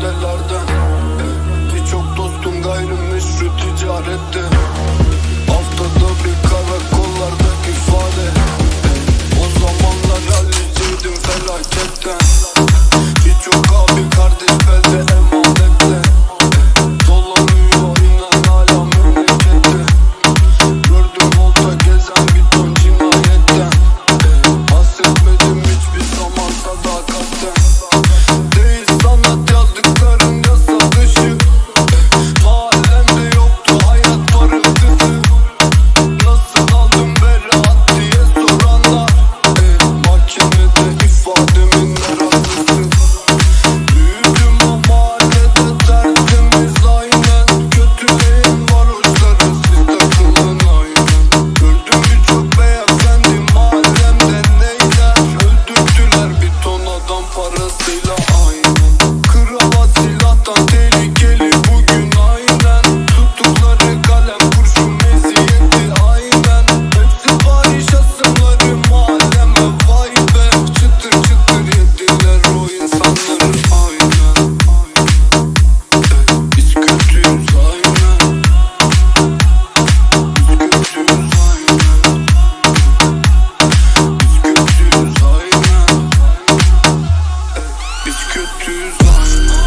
caddelerden Ey, Birçok dostum gayrimeşru ticarette kötüyüz. lan